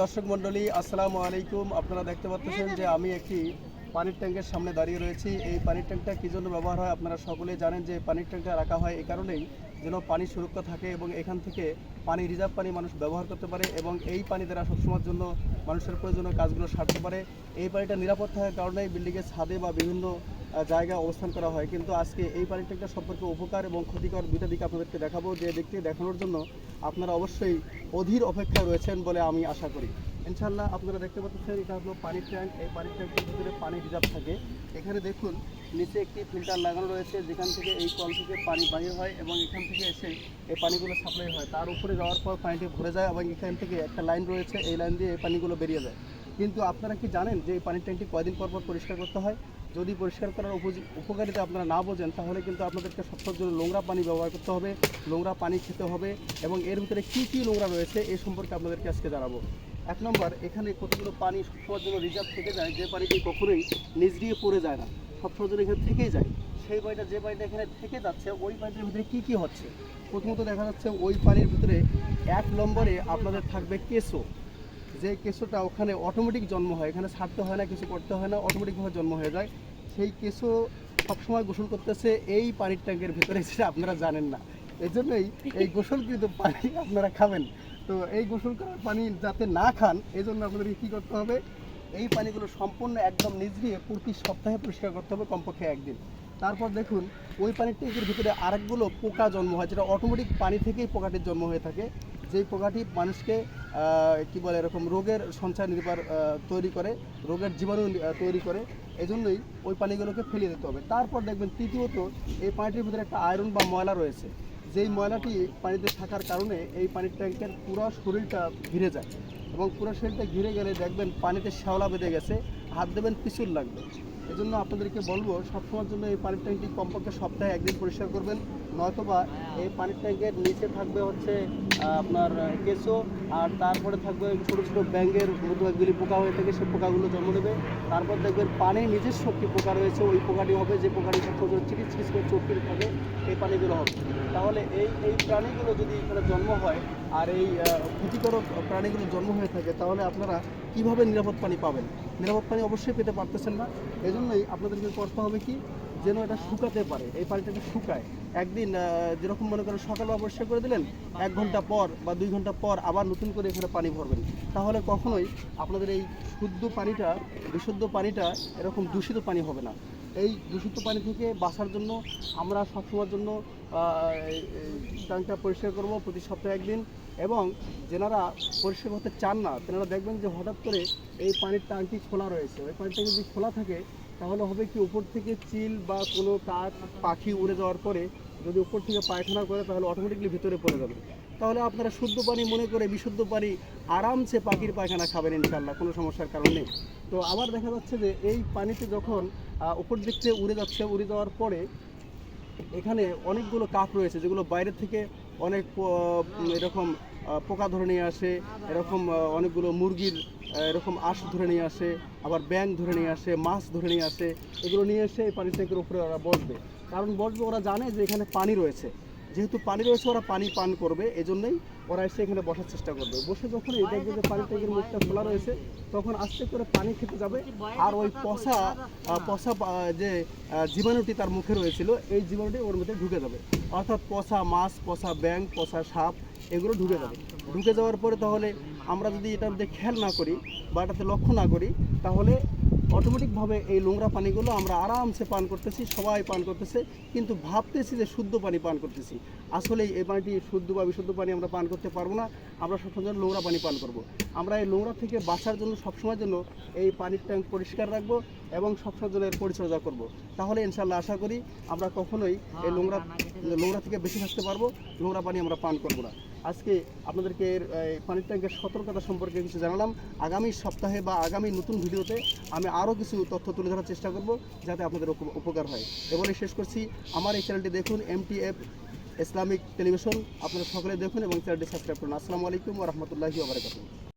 দর্শক মণ্ডলী, আসসালামু আলাইকুম। আপনারা দেখতে পাচ্ছেন যে আমি একটি পানির ট্যাঙ্কের সামনে দাঁড়িয়ে রয়েছি। এই পানির ট্যাঙ্কটা কী জন্য ব্যবহার হয় আপনারা সকলে জানেন যে পানির ট্যাঙ্কটা রাখা হয় এই কারণেই যেন পানি সুরক্ষা থাকে এবং এখান থেকে পানি, রিজার্ভ পানি মানুষ ব্যবহার করতে পারে এবং এই পানি দ্বারা সবসময়ের জন্য মানুষের প্রয়োজনীয় কাজগুলো সারতে পারে। এই পানিটা নিরাপদ থাকার কারণেই বিল্ডিংয়ের ছাদে বা বিভিন্ন জায়গায় অবস্থান করা হয়। কিন্তু আজকে এই পানির ট্যাঙ্কটা সম্পর্কে উপকার এবং ক্ষতিকর দুইটা দিক আপনাদেরকে দেখাবো। যে দিকটি দেখানোর জন্য আপনারা অবশ্যই অধীর অপেক্ষায় রয়েছেন বলে আমি আশা করি। ইনশাল্লাহ আপনারা দেখতে পাচ্ছেন, এটা হলো পানির ট্যাঙ্ক। এই পানির ট্যাঙ্কের ভিতরে পানি রিজার্ভ থাকে। এখানে দেখুন, নিচে একটি ফিল্টার লাগানো রয়েছে, যেখান থেকে এই কল থেকে পানি বাইর হয় এবং এখান থেকে এসে এই পানিগুলো সাপ্লাই হয়। তার উপরে যাওয়ার পর পানিটি ভরে যায় এবং এখান থেকে একটা লাইন রয়েছে, এই লাইন দিয়ে এই পানিগুলো বেরিয়ে যায়। কিন্তু আপনারা কি জানেন যে এই পানির ট্যাঙ্কটি কয়দিন পর পর পরিষ্কার করতে হয়? যদি পরিষ্কার করার উপকারিতা আপনারা না বোঝেন, তাহলে কিন্তু আপনাদেরকে সবসময়ের জন্য নোংরা পানি ব্যবহার করতে হবে, নোংরা পানি খেতে হবে এবং এর ভিতরে কী কী নোংরা রয়েছে এই সম্পর্কে আপনাদেরকে আজকে জানাব। এক নম্বর, এখানে কতগুলো পানি সবসময়ের জন্য রিজার্ভ থেকে যায়, যে পানিটি কখনোই নিজ দিয়ে পড়ে যায় না সবসময়ের জন্য এখানে থেকেই যায়। সেই পানিটা, যে পানিটা এখানে থেকে যাচ্ছে, ওই পানিটার ভিতরে কী কী হচ্ছে? প্রথমত দেখা যাচ্ছে ওই পানির ভিতরে এক নম্বরে আপনাদের থাকবে কেঁচো। যে কেঁচোটা ওখানে অটোমেটিক জন্ম হয়, এখানে ছাড়তে হয় না, কিছু করতে হয় না অটোমেটিকভাবে জন্ম হয়ে যায়। সেই কেঁচো সবসময় গোসল করতেছে এই পানির ট্যাঙ্কের ভেতরে সেটা আপনারা জানেন না। এজন্যই এই গোসলকৃত পানি আপনারা খাবেন। তো এই গোসল করার পানি যাতে না খান এই জন্য আপনাদেরকে কী করতে হবে? এই পানিগুলো সম্পূর্ণ একদম নিজ দিয়ে প্রতি সপ্তাহে পরিষ্কার করতে হবে কমপক্ষে একদিন। তারপর দেখুন, ওই পানির ট্যাঙ্কের ভিতরে আরেকগুলো পোকা জন্ম হয়, যেটা অটোমেটিক পানি থেকেই পোকাটির জন্ম হয়ে থাকে। যেই পোকাটি মানুষকে কি বলে এরকম রোগের সঞ্চার নির্ভর তৈরি করে, রোগের জীবাণু তৈরি করে, এজন্যই ওই পানিগুলোকে ফেলিয়ে দিতে হবে। তারপর দেখবেন তৃতীয়ত, এই পানিটির ভিতরে একটা আয়রন বা ময়লা রয়েছে। যেই ময়লাটি পানিতে থাকার কারণে এই পানির ট্যাঙ্কের পুরো শরীরটা ঘিরে যায় এবং পুরো শরীরটা ঘিরে গেলে দেখবেন পানিতে শ্যাওলা বেঁধে গেছে, হাত দেবেন পিছুর লাগবে। এজন্য আপনাদেরকে বলব, সবসময়ের জন্য এই পানির ট্যাঙ্কটি কমপক্ষে সপ্তাহে একদিন পরিষ্কার করবেন, নয়তোবা এই পানির ট্যাঙ্কের নিচে থাকবে হচ্ছে আপনার কেঁচো আর তারপরে থাকবে ছোটো ছোটো ব্যাঙ্গের একগুলি পোকা হয়ে থাকে সেই পোকাগুলো জন্ম দেবে তারপর দেখবেন পানির নিজস্ব একটি পোকা রয়েছে ওই পোকাটি হবে যে পোকাটি সবসময় চিকিৎ চিকিৎ করে চটকির থাকে এই পানিগুলো হবে। তাহলে এই এই প্রাণীগুলো যদি এখানে জন্ম হয় আর এই আহ, ক্ষতিকারক প্রাণীগুলো জন্ম হয়ে থাকে তাহলে আপনারা কীভাবে নিরাপদ পানি পাবেন? নিরাপদ পানি অবশ্যই পেতে পারতেছেন না। এজন্যই আপনাদেরকে করতে হবে কি? যেন এটা শুকাতে পারে, এই পানিটাকে শুকায়। একদিন যেরকম মনে করেন সকালবেলা পরিষ্কার করে দিলেন, এক ঘণ্টা পর বা দুই ঘণ্টা পর আবার নতুন করে এখানে পানি ভরবেন। তাহলে কখনোই আপনাদের এই শুদ্ধ পানিটা, বিশুদ্ধ পানিটা এরকম দূষিত পানি হবে না। এই দূষিত পানি থেকে বাঁচার জন্য আমরা সবসময়ের জন্য ট্যাঙ্কটা পরিষ্কার করব প্রতি সপ্তাহে একদিন। এবং যেনারা পরিষ্কার করতে চান না, তেনারা দেখবেন যে হঠাৎ করে এই পানির ট্যাঙ্কটি খোলা রয়েছে। ওই পানিটা যদি খোলা থাকে তাহলে হবে কি উপর থেকে চিল বা কোনো কাক পাখি উড়ে যাওয়ার পরে যদি উপর থেকে পায়খানা করে তাহলে অটোমেটিকলি ভিতরে পড়ে যাবে। তাহলে আপনারা শুদ্ধ পানি মনে করে বিশুদ্ধ পানি আরামসে পাখির পায়খানা খাবেন ইনশাল্লাহ কোনো সমস্যার কারণ নেই। তো আবার দেখা যাচ্ছে যে এই পানিতে যখন উপর দিক থেকে উড়ে যাচ্ছে, উড়ে যাওয়ার পরে এখানে অনেকগুলো কাক রয়েছে যেগুলো বাইরে থেকে অনেক এরকম পোকা ধরে নিয়ে আসে, এরকম অনেকগুলো মুরগির এরকম আঁশ ধরে নিয়ে আসে, আবার ব্যাং ধরে নিয়ে আসে, মাছ ধরে নিয়ে আসে, এগুলো নিয়ে এসে এই পানি ট্যাঙ্কের উপরে ওরা বসবে। কারণ বসবে, ওরা জানে যে এখানে পানি রয়েছে। যেহেতু পানি রয়েছে, ওরা পানি পান করবে, এজন্যই ওরা এসে এখানে বসার চেষ্টা করবে। বসে যখন এই দেখবে যে পানি ট্যাঙ্কের মুখটা খোলা রয়েছে, তখন আস্তে করে পানি খেতে যাবে। আর ওই পচা পচা যে জীবাণুটি তার মুখে রয়েছিল, এই জীবাণুটি ওর মধ্যে ঢুকে যাবে। অর্থাৎ পচা মাছ, পচা ব্যাং পচা সাপ, এগুলো ঢুকে যাবে। ঢুকে যাওয়ার পরে তাহলে আমরা যদি এটার মধ্যে খেয়াল না করি বা এটাতে লক্ষ্য না করি, তাহলে অটোমেটিকভাবে এই নোংরা পানিগুলো আমরা আরামসে পান করতেছি সবাই পান করতেছে কিন্তু ভাবতেছি যে শুদ্ধ পানি পান করতেছি আসলে এই পানিটি শুদ্ধ বা বিশুদ্ধ পানি আমরা পান করতে পারব না আমরা সবসময় নোংরা পানি পান করব। আমরা এই নোংরা থেকে বাঁচার জন্য সবসময়ের জন্য এই পানির ট্যাঙ্ক পরিষ্কার রাখব এবং সবসময় জন্য এর পরিচর্যা করব। তাহলে ইনশাল্লাহ আশা করি আমরা কখনোই এই নোংরা নোংরা থেকে বেশি থাকতে পারব নোংরা পানি আমরা পান করব না আজকে আপনাদেরকে, এর পানির ট্যাঙ্কের সতর্কতা সম্পর্কে কিছু জানালাম। আগামী সপ্তাহে বা আগামী নতুন ভিডিওতে আমি আরও কিছু তথ্য তুলে ধরার চেষ্টা করব, যাতে আপনাদের উপ- উপকার হয়। এবারে শেষ করছি। আমার এই চ্যানেলটি দেখুন, এমটিএফ ইসলামিক টেলিভিশন। আপনারা সকলে দেখুন এবং চ্যানেলটি সাবস্ক্রাইব করুন। আসসালামু আলাইকুম রহমতুল্লাহি ওবরাকাতুহ